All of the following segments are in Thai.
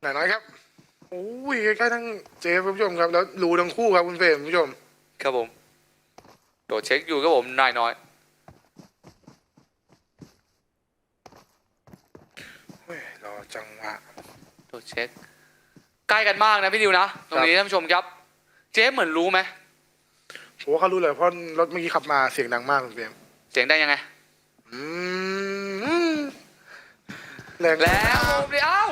ไหนน้อยครับโอ้ยใกล้ๆทั้งเจฟคุณผู้ชมครับแล้วรู้ทั้งคู่ครับคุณเฟรมคุณผู้ชม ครับผมโดดเช็คอยู่ครับผมนายน้อยเฮ้ยรอจังหวะโดดเช็ค ใกล้กันมากนะพี่ดิวนะตรงนี้ท่านผู้ชมครับ เจ๊เหมือนรู้ไหมผมว่าเขารู้เลยเพราะรถเมื่อกี้ขับมาเสียงดังมากคุณเฟรมเสียงได้ยังไงอืมแรงแล้วผมดิเอ้า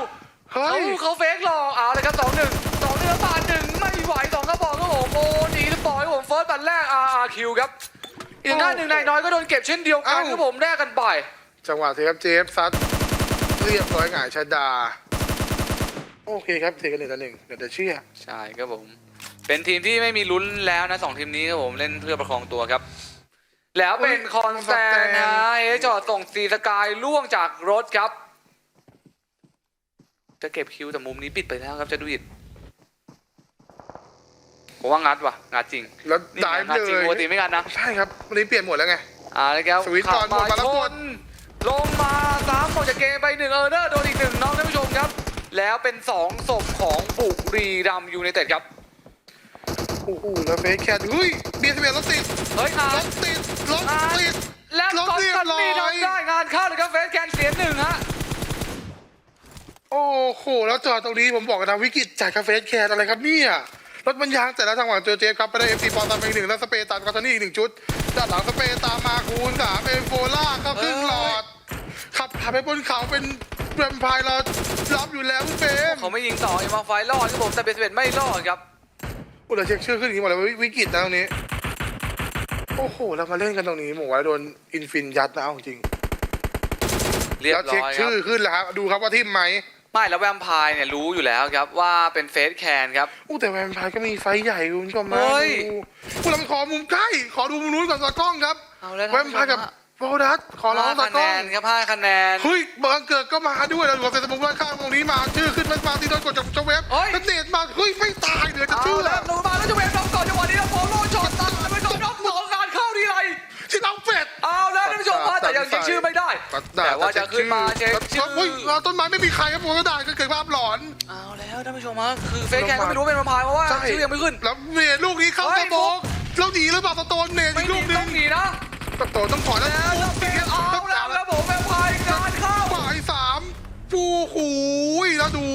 เฮ้เขายเขาเฟกหลอกเอาเลยครับสองหนึ่งสองหนึ่งบาทหนึ่งไม่ไหวสองกระบอกครับผมโอ้หนีหรือปล่อยครับผมเฟิร์สบัตรแรก RRQ ครับอีกด้านหนึ่งนายน้อยก็โดนเก็บเช่นเดียวกันครับผมแลกกันไป จังหวะเทครับเจฟซัดเรียบร้อยหงายชาดา โอเคครับเทกันหนึ่งต่อหนึ่งเดี๋ยวจะเชื่อ ใช่ครับผม เป็นทีมที่ไม่มีลุ้นแล้วนะสองทีมนี้ครับผมเล่นเพื่อประคองตัวครับ แล้วเป็นคอนแซนนะเอจอดส่งซีสกายล่วงจากรถครับ จะเก็บคิวแต่มุมนี้ปิดไปแล้วครับจะดูอิดผมว่างัดว่ะงัดจริงแล้วนี่ได้งัดเลจริงยปกติไม่งัดนะ ใช่ครับวันนี้เปลี่ยนหมดแล้วไง อ่าแล้วแก้วสวิตช์ขัก่อนหมดมาแล้วชกด นลงมาสามออกจากเกมไปหนึ่งเออร์เนอร์โดนอีกหนึ่งน้องท่านผู้ชมครับ แล้วเป็นสองศพของบุรีรัมย์ยูไนเต็ดครับ โอ้โหแล้วเฟซแคทเฮ้ยเบียร์เบียร์รถติดเฮ้ยอ่ารถติดรถติด แล้วลบก็เรียบซันนี่ร้อยทำได้งานเข้าเลยครับเฟสแกนเสียหนึ่งฮะโอ้โห แล้วจอดตรงนี้ผมบอกกันนะวิกฤตจากคาเฟ่แคร์อะไรครับเนี่ยรถมันยางแต่ละทางหวังเจอเจฟครับไปได้เอฟซีปอตามไปอีกหนึ่งแล้วสเปรย์ตามกอตานี่อีกหนึ่งชุดด้านหลังสเปรย์ตามมาคูณสามเอโฟล่าครับครึ่งหลอด ขับผ่านไปบนเขาเป็นแวมไพร์เรารับอยู่แล้วคุณเฟรมเขาไม่ยิงต่อเอ็มมาไฟรอดครับผมแต่เบสเบไม่รอดครับโอ้เราเช็คชื่อขึ้นอย่างนี้หมดเลยวิกฤตนะตรงนี้ โอ้โหเรามาเล่นกันตรงนี้หมว่าโดนอินฟินยัดนะเอาจริงเรียบแล้วร้เช็คอยครัชื่บอขึ้นแล้วครับดูครับว่าทิมไหม ไม่แล้วแวมไพร์เนี่ยรู้อยู่แล้วครับว่าเป็นเฟสแคนครับ อู้แต่แวมไพร์ก็มีไฟใหญ่คุณผู้ชมนะเฮ้ย ดูพวกเราไปขอมุมใกล้ ขอดูมุมนู้นก่อนตากล้องครับ เอาแล้วแวมไพร์กับโบดัสขอร้องห้าตาคะกแนล้อง นครับห้าคะแนน เฮ้ยบังเกิดก็มาด้วยเราอยู่กับเซนต์มุกด้านข้างตรงนี้มาชื่อขึ้นมันมาที่โดนกดจากเจ้าเว็บเฮ้ย แล้วเนตมาเฮ้ยไม่ตายเหลือจะเอาชื่อแล้แล้ววลงมาแล้วจะเวฟ ที่น้องเป็ดเอาแล้วท่านผู้ชมว่าแต่ยังเช็คชื่อไม่ได้ แต่ว่าจะขึ้นมาเช็คชื่อเฮ้ยเราต้นไม้ไม่มีใครครับผมก็ได้ก็เกิดภาพหลอนเอาแล้วท่านผู้ชมฮะคือเฟซแกนก็ไม่รู้ว่าเป็นมาพายเพราะว่าใช่ชื่อยังไม่ขึ้นแล้วเนตลูกนี้เข้าเฮ้สยโตกแล้วหนีหรือเปล่าสโตนเนตไม่อีกหลูนีกหนึต้องงหนีนะสโตนต้องถอนแล้วแล้วเราเปลี่ยนเอาแล้วครับผมแวมไพร์งานเข้าฝ่ายสามฟูหูยแล้วดู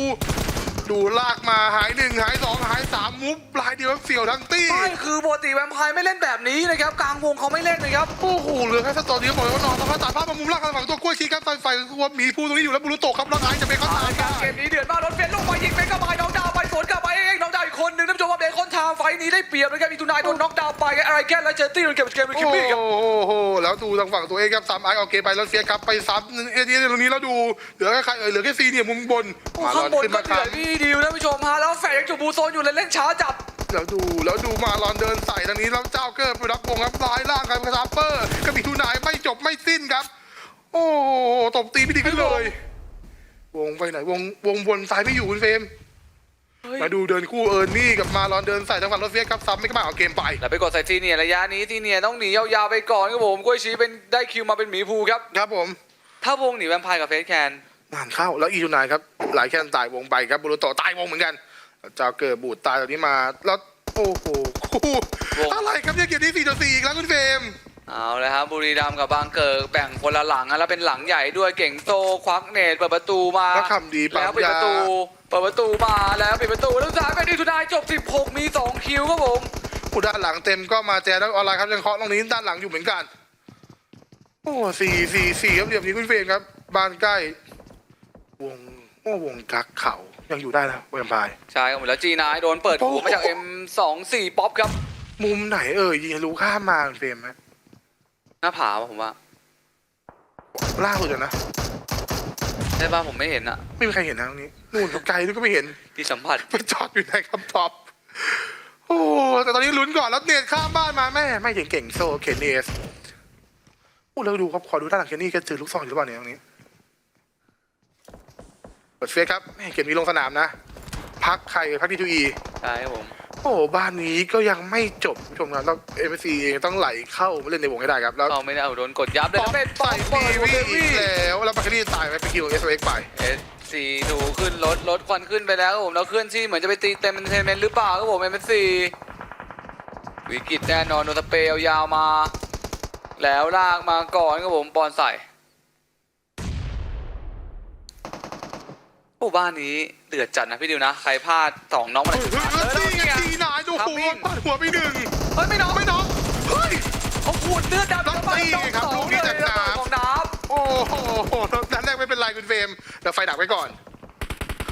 ดูลากมาหายหนึ่งหายสองหายสามมุฟลายเดียวแล้วเสี่ยวทั้งตี้ไม่คือปกติแวมไพร์ไม่เล่นแบบนี้นะครับกลางวงเขาไม่เล่นนะครับโอ้โหเหลือแค่สโตนเดียวบอกเลยว่านอนสภาพตัดภาพมามุมล่างข้างหลังตัวกล้วยชี้ครับไฟไฟตัวหมีภูตรงนี้อยู่แล้วบุรุโตะครับแล้วไอ้จะเป็นเขาเอาตายละครับเกมนี้เดือดมากรถเฟียนลงไปยิงไปกระบายน้องดาวไป สวนกลับไปเองน้องดาวอีกคนหนึ่งท่านผู้ชมว่าเบคอนทางไฟนี้ได้เปรียบนะครับมีทุนายโดนน็อกดาวน์ไปอะไรแค่และเจอตี้โดนเก็บเกมเป็นคิมโอ้มี่ครับโหแล้วดูทางฝั่งตัวเองครับสามไอออกเกมไปแล้วเสียครับไปซ้ำเอเดียตรงนี้แล้วดูเหลือแค่ใครเอ่ยเหลือแค่ซีเนี่ยมุมบนโอ้มาข้างบนขึ้นก็มาเดือดทำพี่ดิวท่านผู้ชมฮะแล้วแฝงยังจูบูโซนอยู่เลยเล่นช้าจัดแล้วดูแล้วดูมาลอนเดินใส่ทางนี้แล้วเจ้าเกิร์ไปรับวงครับลายล่างกันกระซับเปอร์กระบี่ทุนายไม่จบไม่สิ้นครับ โอ้โหตบตีไม่ดีขึ้นเลยวงไปไหนวงวงบนซ้ายไม่อยู่คุณเฟรมเฮ้ย มาดูเดินคู่เอิร์นนี่กับมาลอนเดินใส่ทางฝั่งรถเฟียสครับซ้ำไม่กระมาเอาเกมไปแล้วไปกดใส่ซีเนียร์ระยะนี้ซีเนียร์ต้องหนียาวๆไปก่อนครับผมกล้วยชี้เป็นได้คิวมาเป็นหมีภูครับครับผม ถ้าวงหนีแวมไพร์กับเฟสแคนงานเข้าแล้วอีทูนายครับหลายแค่นตายวงไปครับบุรุโตะตายวงเหมือนกันเจ้าเกิร์บูดตายตรงนี้มาแล้วโอ้โหคู่อะไรครับเนี่ยเกมนี้สี่ต่อสี่อีกแล้วคุณเฟรม เอาเลยครับบุรีรัมย์กับบางเกิดแบ่งคนละหลังนะแล้วเป็นหลังใหญ่ด้วยเก่งโซควักเนตเปิดประตูมาแล้วคำดีปั๊แล้มวปิดยาประตูเปิดประตูมาแล้วปิดประตูแล้วสุดท้ายเป็นอีทูนายจบ 16 มี 2 คิวครับผมผู้ด้านหลังเต็มก็มาแจกแล้วออนไลน์ครับยังเคาะตรงนี้ด้านหลังอยู่เหมือนกัน โอ้สี่สี่สี่ครับเดี๋ยวนี้คุณเฟรมครับบ้านใกล้วงโอ้วงกักเขายังอยู่ได้นะเวมพายใช่ครับผมแล้วจีนายโดนเปิดหัวมาจาก M24 ป๊อปครับ มุมไหนเอ่ยยิงทะลุข้ามมาคุณเฟรมฮะ หน้าผาว่ะผมว่าล่าสุดอะนะ ใช่ป่ะผมไม่เห็นอะไม่มีใครเห็นนะตรงนี้ นู่นไกลนู่นก็ไม่เห็น ที่สัมผัสไปจอดอยู่ในครับท็อปโอ้ แต่ตอนนี้ลุ้นก่อนแล้วเนตข้ามบ้านมาแม่ ไม่ถึงเก่งโซเคนเอสโอ้แล้วดูครับขอดูด้านหลังเคนนี่แกถือลูกซองอยู่หรือเปล่าเนี่ยตรงนี้ เปิดเฟซครับแม่เกมนี้ลงสนามนะ พักใครพักดีทูอีใช่ครับผม โอ้บ้านนี้ก็ยังไม่จบคุณผู้ชมครับแล้วเอ็มซีเองต้องไหลเข้ามาเล่นในวงให้ได้ครับแล้วเราไม่ได้เอาโดนกดยับเลยป๊อปเป็นป๊อใส่ปเปิพีดวีเบอีวี่กแล้วแล้วบัคเคอรี่ตายไปไปคิวเอสเอ็กไปเอสซีดูขึ้นรถรถควันขึ้นไปแล้วครับผมแล้วเคลื่อนที่เหมือนจะไปตีเต็มเทนเมนต์หรือเปล่าครับผมเอ็มซีวิกฤตแน่นอนโดนสเปรย์ยาวๆมา แล้วลากมาก่อนครับผมบอลใส่ โอ้บ้านนี้เดือดจัดนะพี่ดิวนะ ใครพลาดสองน้องมันเฮ้ยเฮ้ยเฮ้ยนี่ไงทีนายดูหัวปัดหัวไปหนึ่งเฮ้ยไม่น้องไม่น้องเฮ้ยเอาขวดเลือดดำแล้วตีครับลูกนี้จากน้ำของน้ำโอ้โหนัดแรกไม่เป็นไรคุณเฟรมเดี๋ยวไฟดับไว้ก่อน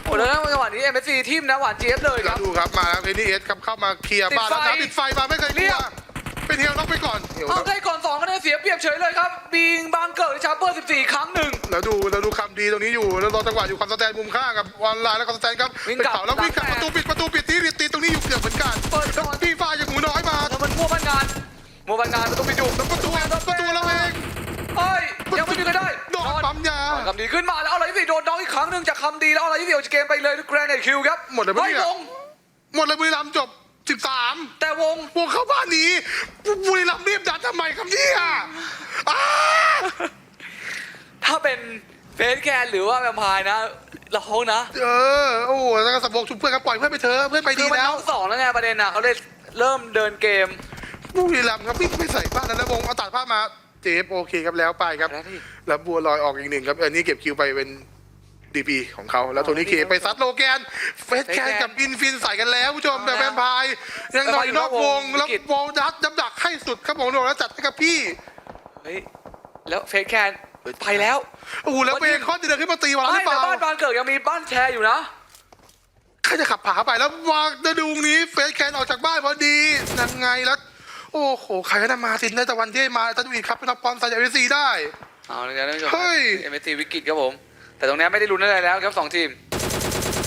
โอ้แล้วจังหวะนี้เอ็มซีทีมนะหวานเจี๊ยบเลยคแล้รัวบดูครับมาแล้วเพนนี่เอสครับเข้ามาเคลียร์บ้านแล้วนะปิดไฟมาไม่เคยกเรีลัยวบเป็นเฮียน็อกไปก่อนเดี๋ยวเอาได้ก่อนสองคะแนนเสียเปรียบเฉยเลยครับบิงบางเกิดชาร์เปอร์ ดูคำดีตรงนี้อยู่แล้วรอจังหวะอยู่ความสแตนมุมข้างกับออนไลน์แล้วก็สแตนครับวิ่งเป็นกลับ เขาแล้ววิ่งกลับตามประตูปิดประตูปิดตีปิดตีตรงนี้อยู่เกือบเหมือนกันเปิดก่อนพี่ฟ้าอย่างหมูน้อยมาแล้วมันมั่วบ้านงานมั่วบ้านงานประตูปิดอยู่แล้วประตูประตูเราเองเฮ้ยยังไม่มีใครได้โดนปั๊มยา คำดีขึ้นมาแล้วเอาอะไรที่สี่โดนน้องอีกครั้งหนึ่งจากคำดีแล้วเอาอะไรที่สี่ออกจากเกมไปเลยแกรนด์คิวครับหมดเลยปะไม่เนี่ยลงหมดเลยบุรีรัมย์จบ 13 แต่วง พวกเข้าบ้านหนี้บุรีรัมย์รีบดันทำไมครับเนี่ยอ้าถ้าเป็น เฟสแคนหรือว่าแวมไพร์นะเรานะเออโอ้โหแล้วก็สมองชุบเพื่อนครับปล่อยเพื่อนไปเถอะเพื่อนไปคืดีอมันแล้น้วองสองแล้วไงประเด็นน่ะเขาเลยเริ่มเดินเกมบุรีรัมย์ครับวิ่งไปใส่บ้านแล้วนะวงเอาตัดภาพมาเจฟโอเคครับแล้วไปครับ แล้วที่ แล้วบัวลอยออกอีกหนึ่งครับเออนี่เก็บคิวไปเป็นดีพีของเขา แล้วโทนี่เคไปซัดโลแกน เฟสแคนกับอินฟินใส่กันแล้วผู้ชมแบบแวมไพร์ยังนอนอยู่นอกวง แล้ววอลดัตจำดักให้สุดครับผมโดนแล้วจัดให้กับพี่ เฮ้ยแล้วเฟสแคน ไปแล้วโอ้โหแล้วเบคอนจะเดินขึ้นมาตีวางหไม่รือเปแต่ล่าบ้านบางเกิดยังมีบ้านแชร์อยู่นะ ใครจะขับผ่าไปแล้ววางจะดูตรงนี้เฟสแคนออกจากบ้านพอดียังไงแล้ว โอ้โหใครก็ได้มาตินได้แต่วันที่มาตัดวีครับเป็นนักบอลใส่เอซีได้ เอาเลยครับท่านผู้ชมเฮ้ย เอ็มเอทีวิกฤตครับผม แต่ตรงเนี้ยไม่ได้ลุ้นอะไรแล้วครับสองทีม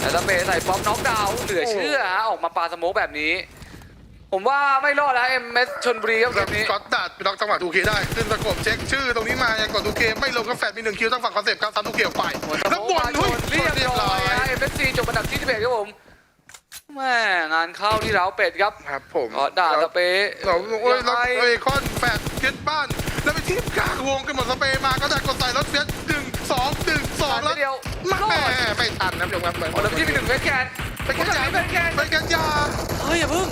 แล้วสเปย์ใส่ป๊อปน็อกดาวน์เหลือเชื่อฮะออกมาปาสโมกแบบนี้ ผมว่าไม่รอดแล้วเอ็มเอสชนบุรีครับแบแบบบนี้ก็อตดัดล็อกจังหวะดูเคได้ขึ้นตะกบเช็คชื่อตรงนี้มายังกดดูเคไม่ลงก็แฟดมีหนึ่งคิวตั้งฝั่งคอนเซปต์ครับซันทุกเขียวไปหมดสแล้วโมบกอลมาชเฮ้ยนเรียบเรียบร้ร้ออยยฮะเอ็มเอสซีจบอันดับที่11ครับผมแม่งานเข้าที่เราเป็ดครับครับผมก็ด่าสเปย์เราโอ้ยยังแล้วไงเอ้ยคอนแฟดเก็ตบ้าน แล้วไปทีมกลางวงกันหมดสเปรย์มาก็ได้กดใส่รถเฟียสหนึ่งสองหนึ่งสองแล้วเดียวมาแม่ไม่ทันนะผู้ชมครับเหมือนโอ้แล้วที่มีหนึ่งเฟสแคนไปแค่ยาเฟสแคนไปแค่ยาเฮ้ยอย่าพึ่ง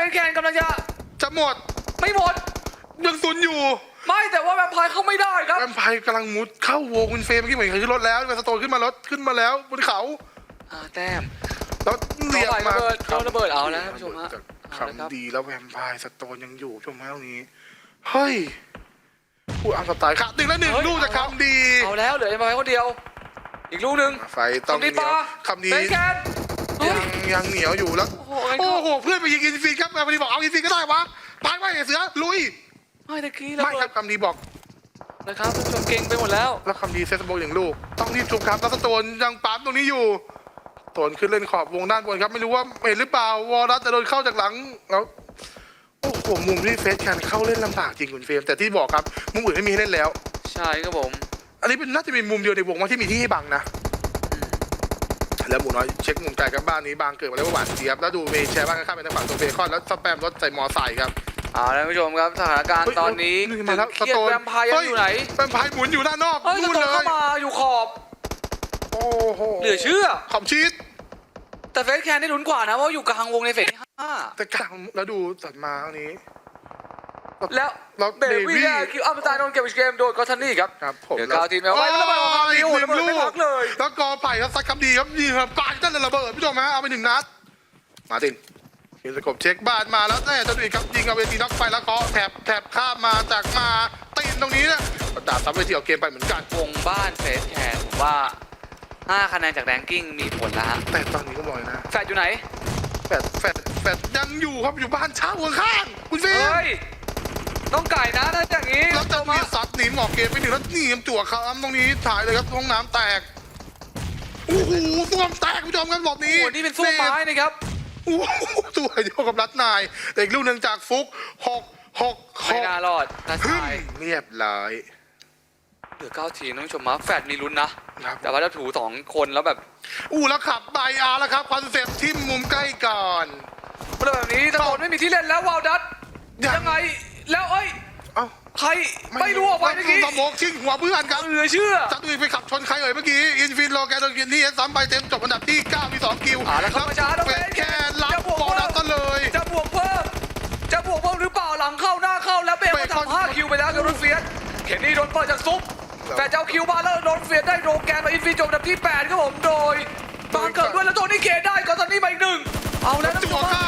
เฮ้ยกันว่าเฟสแคนกำลังจะจะหมดไม่หมด ยังซุนอยู่ ไม่แต่ว่าแวมไพร์เขาไม่ได้ครับ แวมไพร์กำลังมุดเข้าวงคุณเฟรมเมื่อกี้เหมือนขึ้นรถแล้วเป็นสโตนขึ้นมารถขึ้นมาแล้วบนเขาอ่าแต้มแล้วเรียกมาระเบิดระเบิดเอาแล้วผู้ชมฮะคำดีแล้วแวมไพร์สโตนยังอยู่ชมฮะตรงนี้เฮ้ยผู้อัมสไตล์ขาดหนึ่งแล้วหนึ่งลูกจากคำดีเอาแล้วเหลือแวมไพร์คนเดียว อีกลูกหนึ่งไฟต้องเหนีคำดียวปาคำดีเฟสแคนเฮ้ ยัยงยังเหนียวอยู่แล้วโอ้โหโอ้โหเพื่อนไปยิงอินฟินครับแวมไพร์บอกเอาอินฟินก็ได้วะไปไว้ไอ้เสือลุยไม่ตะกี้ระไม่เบิครัดบคำดีบอกนะครับท่านผู้ชมเก่งไปหมดแล้ว แล้วคำดีเซตโบอย่างลูก ต้องรีบชุบครับแล้วสโตนยังปั๊มตรงนี้อยู่โตนขึ้นเล่นขอบวงด้านบนครับไม่รู้ว่าเห็นหรือเปล่าวอลรัสจะโดนเข้าจากหลังแล้วโอ้โหมุมที่เฟสแคนเข้าเล่นลำบากจริงคุณเฟรมแต่ที่บอกครับมุมอื่นไม่มีให้เล่นแล้ว ใช่ครับผม อันนี้เป็นน่าจะเป็นมุมเดียวในวงว่าที่มีที่ให้บังนะ แล้วหมูน้อยเช็คมุมไกลครับบ้านนี้บางเกิดมาแล้วว่าหวานเจี๊ยบแล้วดูเมย์แชร์บ้านข้างๆเป็นทางฝั่งตัวเบคอนแล้วสแปมรถใส่มอไซค์ครับเอาแล้วท่านผู้ชมครับสถานการณ์เฮ้ยตอนนี้นี่มาแล้วเครียดแวมไพร์ยังอยู่ไหนแวมไพร์หมุนอยู่ด้านนอกเฮ้ยสนู่นโตเลนเข้ายมาอยู่ขอบโอ้โหเหลือเชื่อขอบชีสแต่เฟสแคนได้ลุ้นกว่านะเพราะอยู่กลางวงในเฟสที่ห้าแต่กลางแล้วดูตัดมาตรงนี้ แล้วแล้วเบบี้ Davy คิวอัลตาโดนเก็บเกมโดนกอทันนี่ครับครับผมเดี๋ยวกาวทีมแมวไว้แล้วระเบิดของเขาดีโอ้โหระเบิดไม่พักเลยแล้วกอไผ่ครับซัดคำดีครับยิงครับปาดนั่นเลยระเบิดพี่ชมฮะเอาไปหนึ่งนัด มาตินยิงสกบเช็คบ้านมาแล้วแต่จะดูอีกครับยิงเอาเวทีน็อกไฟแล้วเคาะแถบแถบข้ามมาจากมาตีนตรงนี้นะดาบซับเวทีเอาเกมไปเหมือนกัน วงบ้านเฟสแคนผมว่า5คะแนนจากแรงกิ้งมีผลแล้วฮะแต่ตอนนี้ก็บอกเลยนะแฟดอยู่ไหนแฟดแฟดแฟดยังอยู่ครับอยู่บ้านเช่าข้างๆคุณเฟรม เฮ้ย ต้องไก่นะถ้าอย่างนี้แล้วจะมีซัดหนีหมอกเกมไปหนึ่งแล้วหนีมจั่วครับตรงนี้ถ่ายเลยครับห้องน้ำแตกโอ้โหส้วมแตกคุณผู้ชมครับรอบโอ้นี้โหนี่เป็นสู้ไม้นะครับโอ้โหตัวเดียวกับรัดนายแต่อีกลูกหนึ่งจากฟุกหกหกหไม่กน่ารอดนะขึ้นชายเรียบร้อยเหลือเก้าทีมท่านผู้ชมมาแฟดมีลุ้นนะครับแต่ว่าถ้าถูสองคนแล้วแบบ อู้แล้วขับไปอาแล้วครับคอนเซปต์ทิมมุมใกล้ก่อนเรื่องแบบนี้ตะโกนไม่มีที่เล่นแล้ววาวดัตยังยังไง แล้วเอ้ยเอ้าใครไม่รู้ออกไปเมื่อกี้สมองชิงหัวเพื่อนครับเหลือเชื่อจัดตุยไปขับชนใครเอ่ยเมื่อกี้อินฟินโลแกนโดนกินที่เอสซ้ำไปเต็มจบอันดับที่9มี2คิวอ่าแล้วเข้ามาช้าแล้วเป็นเป็นแค่รับจะบวกบอลเพิ่ดัมบกันเลยจะบวกเพิ่มจะบวกเพิ่มหรือเปล่าหลังเข้าหน้าเข้าแล้วเบลเบมาคอนทำห้าคิวไปแล้วกับรุ่นเฟียสเคนนี่โดนเปิดจากซุปครับแต่เจ้าคิวมาแล้วโดนเฟียสได้โดนแกนมาอินฟินจบอันดับที่แปดครับผมโดยบางเกิดด้วยแล้วโดนนี่เกได้ก่อนตอนนี้มาอีกหนึ่งเอาแล้วนะจั่วข้า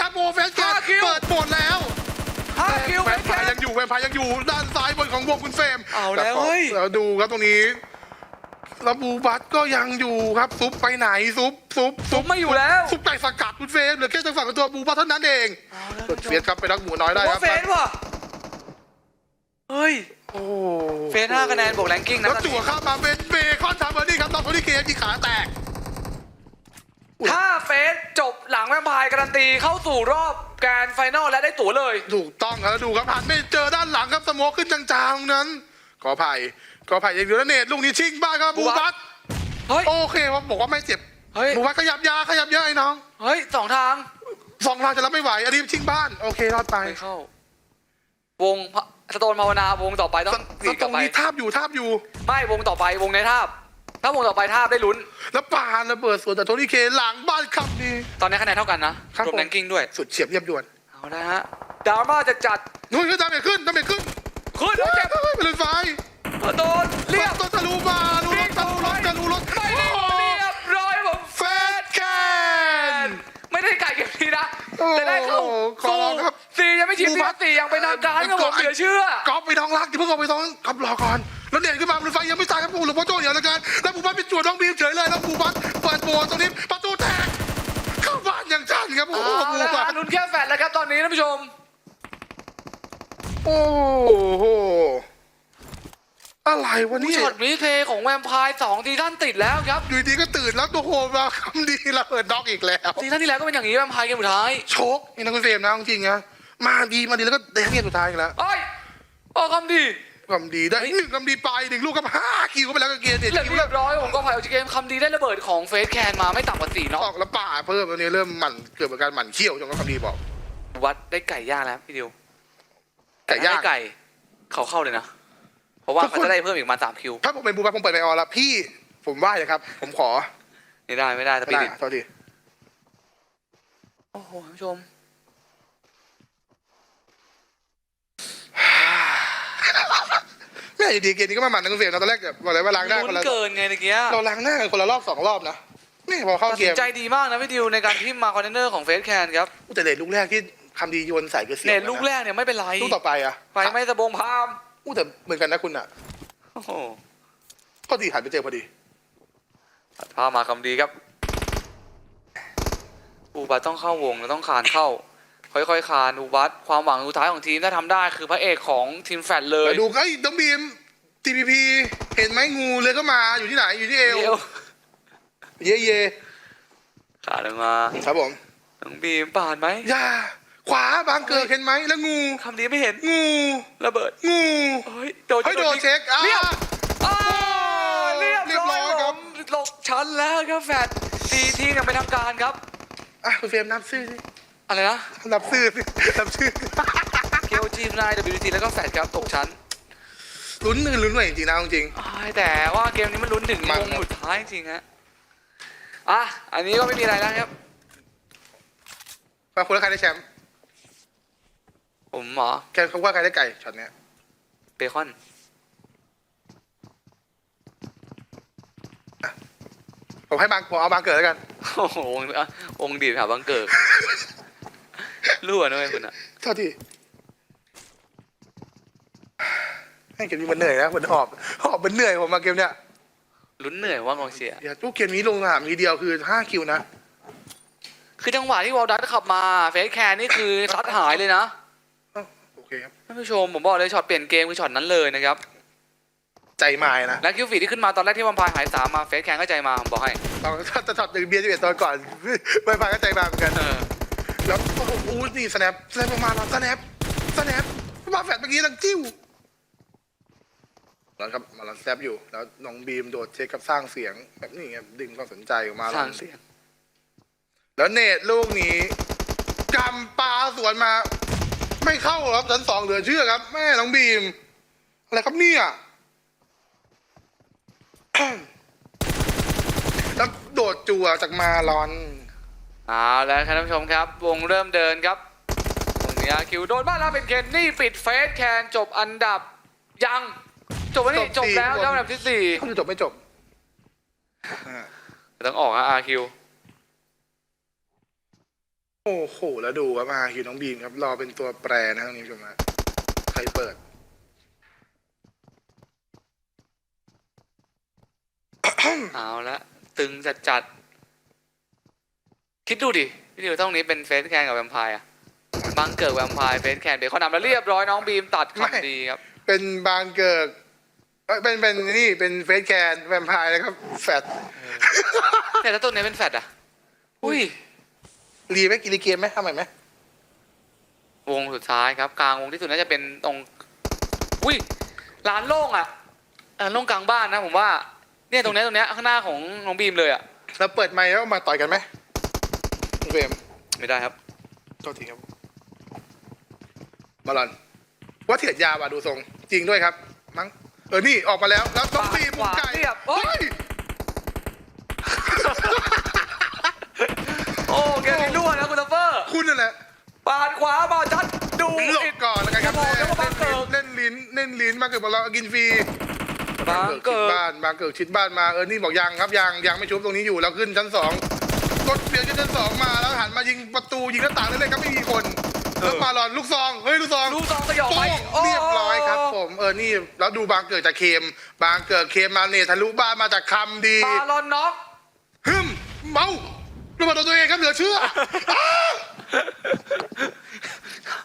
ครับโมเฟสแกนห้าคิว เปิดบทแล้วห้าคิวแวเป็นมแกพายนยังอยู่แวมพายยังอยู่ด้านซ้ายบนของวงคุณเฟรมเอาแล้วก็เฮ้ย แล้วดูครับตรงนี้แล้วบูบัตก็ยังอยู่ครับซุปไปไหนซุปซุปซุปไม่อยู่แล้ว ซุปไก่สกัดคุณเฟรมเหลือแค่จังฝั่งกับตัวบูบัตเท่านั้นเองเอาแล้วกดเฟียสครับไปรักหมูน้อยผมได้คว่ารับเฟสว่ะ เฮ้ย โอ้ เฟสห้าคะแนนบวกแรงกิ้งนะแล้วจั่วข้ามมาเป็นเบคอนทำเบอร์ดี้ครับตอนโทนี่เกมที่ขาแตก ถ้าเฟสจบหลังแวมไพร์การันตีเข้าสู่รอบแกรนด์ไฟนอลและได้ตั๋วเลย ถูกต้องครับแล้วดูครับหันไม่เจอด้านหลังครับสโมกขึ้นจางๆตรงนั้นขออภัยขออภัยอย่างเดียวแล้วเนตลูกนี้ชิงบ้างครับบูบูบับัตตเฮ้ย โอเคครับบอกว่าไม่เจ็บเฮ้ย บูบัตขยับยาขยับเยอะไอ้น้องเฮ้ยสองทางสองทางจะรับไม่ไหวอันนี้ชิงบ้านโอเครอดไปไม่เข้า วงพะสโตนภาวนาวงต่อไปต้องสหนีกตลัรบงไป นี้ทาบอยู่ทาบอยู่ ไม่วงต่อไปวงในทาบ ถ้าวงต่อไปทาบได้ลุ้น แล้วปาระเบิดสวนแต่โทนี่เคหลังบ้านคำนี้ตอนนี้คะแนนเท่ากันนะครับรวมผม แรงกิ้งด้วย สุดเฉียบเยียบยวนเอาละฮะดราม่าจะจัดนู่นก็ดาเมจขึ้นดาเมจขึ้นขึ้นแล้วเจ็บเฮ้ยไปเลยไฟโดนเรียบต้นทะลุมาทะลุรถทะลุรถทะลุรถไม่ได้เรียบร้อยผมเฟสแกน ไม่ได้ไก่เก็บทีนะ โอ้แต่ได้เข้าขอร้องครับ สี่ยังไม่ชิมบูทีบันะสสี่ยังเป็นทางการครับผมเหลือเชื่อก๊อฟไปน้องรักอย่าเพิ่งเอาไปน้องก๊อฟรอก่อนแล้วเด่นขึ้นมาบนไฟยังไม่ตายครับปูหลวงพ่อโจ้เดี๋ยวละกันแล้วปูบัสไปจวดน้องบีมเฉยเลยแล้วปูบัสเปิดโบตรงนี้ประตูแตกเข้าบ้านอย่างจังครับโอ้โหเอาปูละบัฮะสลุ้นแค่แฟดแล้วครับตอนนี้ท่านผู้ชมโอ้โหอะไรวะผู้เนี่ยช็อตมิเพย์ของแวมไพร์สองซีซั่นติดแล้วครับอยู่ดีก็ตื่นแล้วตัวโหมาคำดีระเบิดด็อกอีกแล้วซีซั่นที่แล้วก็เป็นอย่างนี้แวมไพร์เกมสุดท้ายโชคนี่นะคุณเฟรมนะจริงๆนะ มาดีมาดีแล้วก็แดงเงียสุดท้ายอีกแล้วเอ้ยโอ้คำดีคำดีได้หนึ่งคำดีไปหนึ่งลูกกับห้าคิวเข้าไปแล้วก็เกียร์เด็ดเรียบคิวเรียบร้อยผมก็ผ่านออกจากเกมคำดีได้ระเบิดของเฟสแคนมาไม่ต่ำกว่าสี่เนาะออกแล้วป่าเพิ่มตอนนี้เริ่มหมั่นเกิดจากการหมั่นเขี้ยวจนก็คำดีบอก วัดได้ไก่ย่างแล้วพี่ดิวไก่ย่างแต่ถ้ได้ไก่เขาเข้าเลยนะ เพราะว่าเขาจะได้เพิ่มอีกประมาณสามคิวถ้าผมเป็นบูบัสผมเปิดไปออแล้วพี่ผมไหว้เลยครับ ผมขอไม่ได้ไม่ได้สไม่ปิได้ริตโทษทีโอ้โหท่านผู้ชม แม่อยู่ดีเกมนี้ก็มาหมั่นนะคุณเฟรมนะตอนแรกแบบบอกเลยว่าล้างหน้าคนลุ้นละเกินไงตะเกียเราล้างหน้ากันคนละรอบสองรอบนะแม่พอเข้าตัดเกสินมใจดีมากนะพี่ดิวในการที่มาคอนเทนเนอร์ของเฟสแคนครับแต่เด็ดลูกแรกที่คำดีโยนใส่เกระเสียเน็ตลูกแรกเนี่ยไม่เป็นไรลูกต่อไปอะไฟไม่สะบงพามอู้แต่เหมือนกันนะคุณอะโอ้โหก็ดีหันไปเจอพอดี ตัดภาพมาคำดีครับ อูบัตต้องเข้าวงแล้วต้องคานเข้า ค่อยๆคานอูบัตความหวังสุดท้ายของทีมถ้าทำได้คือพระเอกของทีมแฟดเลย ไปดูไอ้ยน้องบีม TPP เห็นไหมงูเลยก็มาอยู่ที่ไหนอยู่ที่เอว เดียวเย่เย่ขาลงมาครับผมน้องบีมปาดไหมย่าขวาบางเกิดเห็นไหมแล้วงู คำดีไม่เห็นงู ระเบิดงูเฮ้ยโดนเฮ้ยโดนเช็คอะ เรียบอ้าวเรีเรียยบบร้ร้ออยยคครัรับบตกชั้นแล้วครับแฟดตีทีอย่างเป็นทางการครับ อะคุณเฟรมนับชื่อสิ อะไรนะนับชื่อสินับชื่อเกลจีมนาย WT แล้วก็แฟดครับตกชั้นลุ้นลุ้นหน่อยจริงๆนะจริง อ้ายแต่ว่าเกมนี้มันลุ้นถึงมันวงสุดท้ายจริงๆฮะอะอันนี้ก็ไม่มีอะไรแล้วครับๆว่าคุณแล้วใครได้แชมป์ผมหมอแกเขาว่าใครได้ไก่ช็อตเนี้ยเบคอนผมให้บางผมเอาบางเกิดแล้วกัน โอ้โหองค์อะองค์ดีดหาบังเกิด รั่วนะเว้ยคุณอะโทษทีให้เกมนี้มันเหนื่อยนะมันหอบหอบมันเหนื่อยผมมาเกมเนี้ยลุ้นเหนื่อยว่ากองเชียร์ เดี๋ยวตู้เกมนี้ลงสนามทีเดียวคือห้าคิวนะคือจังหวะที่วอลดัตขับมาเฟสแคนนี่คือซัดหายเลยนะอ้าวโอเคครับ ท่านผู้ชมผมบอกเลยช็อตเปลี่ยนเกมคือช็อตนั้นเลยนะครับ ใจมายนะและคิวฟีดที่ขึ้นมาตอนแรกที่วันพายหายสามมาเฟสแคนก็ใจมาผมบอกให้ ตอนถ้าช็อตหนึ่งเบียร์สิบเอ็ดตอนก่อน ไม่พายก็ใจมาเหมือนกัน เออ แล้วโอ้โหอู้นี่สแนปสแนปประมาณนั้นสแนปสแนปมาแฟดเมื่อกี้ลังจิ้วแล้วครับมาลันแซบอยู่ แล้วน้องบีมโดดเช็คกับสร้างเสียง แบบนี้ไงดึงความสนใจออกมาสร้างเสียง แล้วเนตลูกนี้กำปลาสวนมา ไม่เข้าครับชั้นสองเหลือเชื่อครับ แม่น้องบีม อะไรครับเนี่ยแล้วโดดจั่วจากมาลอน เอาแล้วครับท่านผู้ชมครับ วงเริ่มเดินครับตรงนี้อาคิวโดนบ้านเราเป็นเคนนี่ปิดเฟสแคนจบอันดับยังจบวันนี้จจบบสี่แล้วคนแล้วอันดับที่สี่เขาจะจบไม่จบอ่าต้องออกฮะอาคิวโอ้โห แล้วดูครับมาคือน้องบีมครับ รอเป็นตัวแปรนะตรงนี้ผู้ชมฮะใครเปิดเอาละตึงจัดจัดๆ คิดดูดิพี่ดิวต้องนี้เป็นเฟสแคนกับแวมไพร์อะบังเกิดแวมไพร์เฟสแคนเบคอนนำแล้วเรียบร้อยน้องบีมตัดไม่ คำดีครับ เป็นบางเกิกเอ้ยเป็นเป็นนี่เป็นเฟสแคนแวมไพร์นะครับแฟดแต่ถ้าตัวนี้เป็นแฟดอะอุ้ย รีไหมกิริเกมไหมทำใหม่ไหมวงสุดท้ายครับ กลางวงที่สุดน่าจะเป็นตรงอุ้ยร้านโล่งอะร้านโล่งกลางบ้านนะผมว่า เนี่ยตรงเนี้ยตรงเนี้ยข้างหน้าของน้องบีมเลยอะเราเปิดไมค์แล้วมาต่อยกันไหม คุณเฟรมไม่ได้ครับโทษทีครับมาลอนว่าเถียดยาว่ะดูทรง จริงด้วยครับ มั้งเออนี่ออกมาแล้ว แล้วต้องบีบขวาไก่เรียบโอ้เฮ้ยยโอ้เกมนี้รั่วแล้วคุณทัฟเฟอร์คุณนั่นแหละปาดขวามาจัดดูหลบอีกก่อนแล้วกันครับอย่าบอกนะว่าบางเกิดเล่นลิ้นเล่นลิ้นมาเกิดมาเรากินฟรี บางชิเกิดดบ้านบางเกิดชิดบ้านมาเออนี่บอกยังครับยังยังไม่ชุบตรงนี้อยู่แล้วขึ้นชั้นสอง กดเบียร์ขึ้นชั้นสองมาแล้วหันมายิงประตูยิงหน้าต่างได้เลยครับไม่มีคนแล้วมาหลอนลูกซองเฮ้ยลูกซองลูกซองสยองไปโป้งเรียบร้อยครับผมเออนี่แล้วดูบางเกิดจากเคม บางเกิดเคมมาเนี่ยทะลุบ้านมาจากคำดีปาลอนน็อกฮึมเมาระเบิดตัวเองครับเหลือเชื่ออ้าว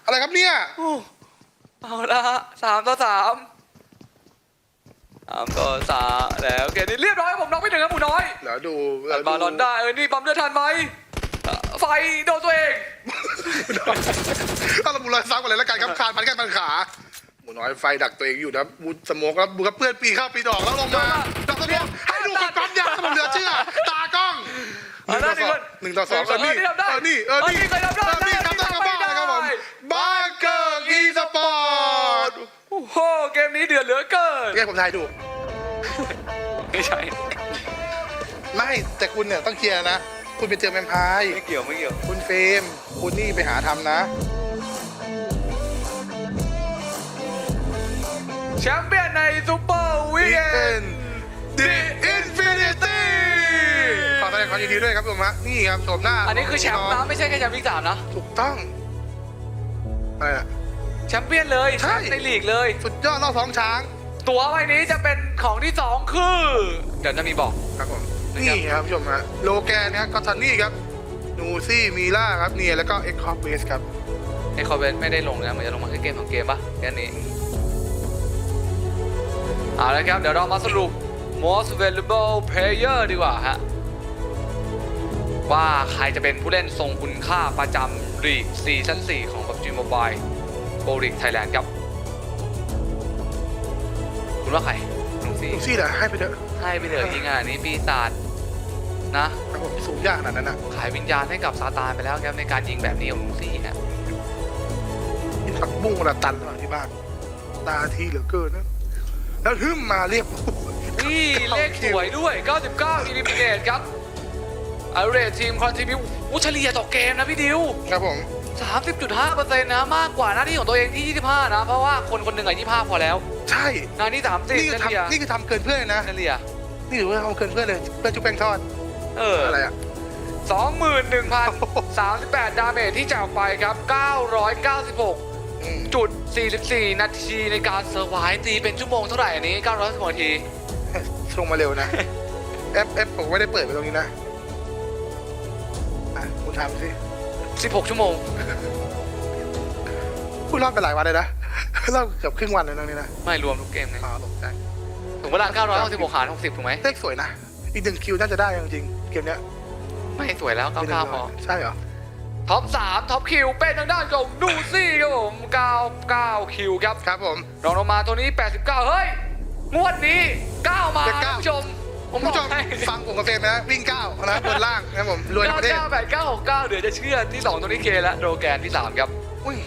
อะไรครับเนี่ยโอ้เอาละฮะสามต่อสาม สามต่อสามแล้วเกมนี้เรียบร้อยผมน็อกไปหนึ่งครับหมูน้อยแล้วดูตัดบาลอนได้เออนี่ปั๊มเลือดทันไหมเอ่อไฟโดนตัวเองเอาละบุรอยซ้ำกันเลยแล้วกันครับคานพันกันพันขาหมูน้อยไฟดักตัวเองอยู่นะบูสโมกแล้วบูกับเพื่อนปีเข้าปีดอกแล้วลงมาดักสโมกให้ดูกับก้อนยาผมเหลือเชื่อตากล้องหนึ่งต่อสองหนึ่งต่อสองเออนี่เออนี่เออนี่เคยทำได้เออนี่ทำได้กับบ้านนะครับผมบ้านเกิร์กอีสปอร์ต โอ้โหเกมนี้เดือดเหลือเกิน เรียกผมทายดูไม่ใช่ ไม่แต่คุณเนี่ยต้องเคลียร์นะ คุณไปเจอแมมพายไม่เกี่ยวไม่เกี่ยว คุณเฟรมคุณนี่ไปหาทำนะ แชมเปี้ยนในซูเปอร์วีเอ็น The Infinity ขอแสดงความยินดีด้วยครับผมฮะนี่ครับชมหน้าอันนี้คือแชมป์นะไม่ใช่แค่แชมป์ที่สามนะ ถูกต้องอะไรนะ แชมเปี้ยนเลยใช่ แชมป์ในลีกเลย สุดยอดรอบท้องช้างตัวใบนี้จะเป็นของที่สองคือ เดี๋ยวจะมีบอก ครับผมนะครับ นี่ครับผู้ชมฮะโลแกนนะครับก็ทันนี่ครับนูซี่มีล่าครับเนี่ยแล้วก็เอ็กคอร์เบสครับไอคอเวนไม่ได้ลงนะเหมือนจะลงมาแค่เกมสองเกมปะแค่นี้เอาละครับ เดี๋ยวเรามาสรุป most valuable player ดีกว่าฮะ ว่าใครจะเป็นผู้เล่นทรงคุณค่าประจำลีกซีซั่น4ของ PUBG Mobile Pro League Thailand ครับ คุณว่าใครลุงซีนูซี่แหละให้ไปเถอะให้ไปเลยยิงขนาดนี้ปีศาจนะ ครับผมสูงยากขนาดนั้นนะขายวิญญาณให้กับซาตานไปแล้วครับในการยิงแบบนี้ของลุงซีฮะที่ผักบุ้งระตันหรือเปล่าที่บ้าน ตาทีเหลือเกินนะ แล้วฮึ่มมาเรียบนี่เลขสวยด้วย 99อิลิมิเนตครับอาเรทีมคอนทิบิวอุเฉลี่ยต่อเกมนะพี่ดิว ครับผม 30.5%นะมากกว่าหน้าที่ของตัวเองที่ 25 นะ เพราะว่าคนคนหนึ่งอะ25 พอแล้วใช่ หน้าที่30นี่คือเฉลี่ยทำนี่คือทำเกินเพื่อนเลยนะ เฉลี่ยนี่ถือว่าทำเกินเพื่อนเลยเพื่อนจุ๊บแป้งทอดเอออะไรอะ 21,038 ดาเมจที่จากไปครับ 996 อืมจุด 44 นาทีในการเซอร์ไวส์ตีเป็นชั่วโมงเท่าไหร่อันนี้916นาทีส่งมาเร็วนะเอฟเอฟผมไม่ได้เปิดไปตรงนี้นะ อะ คุณทำสิ 16 ชั่วโมง คุณรอดไปหลายวันเลยนะ รอบเกือบครึ่งวันเลยนะนี่นะไม่รวมทุกเกมไงอ๋อหลงใจถูกเวลา966หาร60 ถูกไหมเลขสวยนะ อีกหนึ่งคิวน่าจะได้จริงๆเกมเนี้ย ไม่สวยแล้วไม่ได้99พอใช่เหรอ ท็อป 3 ท็อปคิว เป็นทางด้านของดูซี่ครับผม99คิวครับ ครับผม รองลงมาตัวนี้ 89 เฮ้ย งวดนี้ก้าวมาจะก้าวท่านผู้ชม ผมคุณบผู้ชอกมให้ฟังผมกับเฟรมนะวิ่งก้าวนะบนล่างนะครับผมรวยทั้งประเทศเก้าแปดเก้าหกเก้าเดี๋ยวจะเชื่อที่สองตัวนี้เคและโดแกนที่สามครับ อุ้ย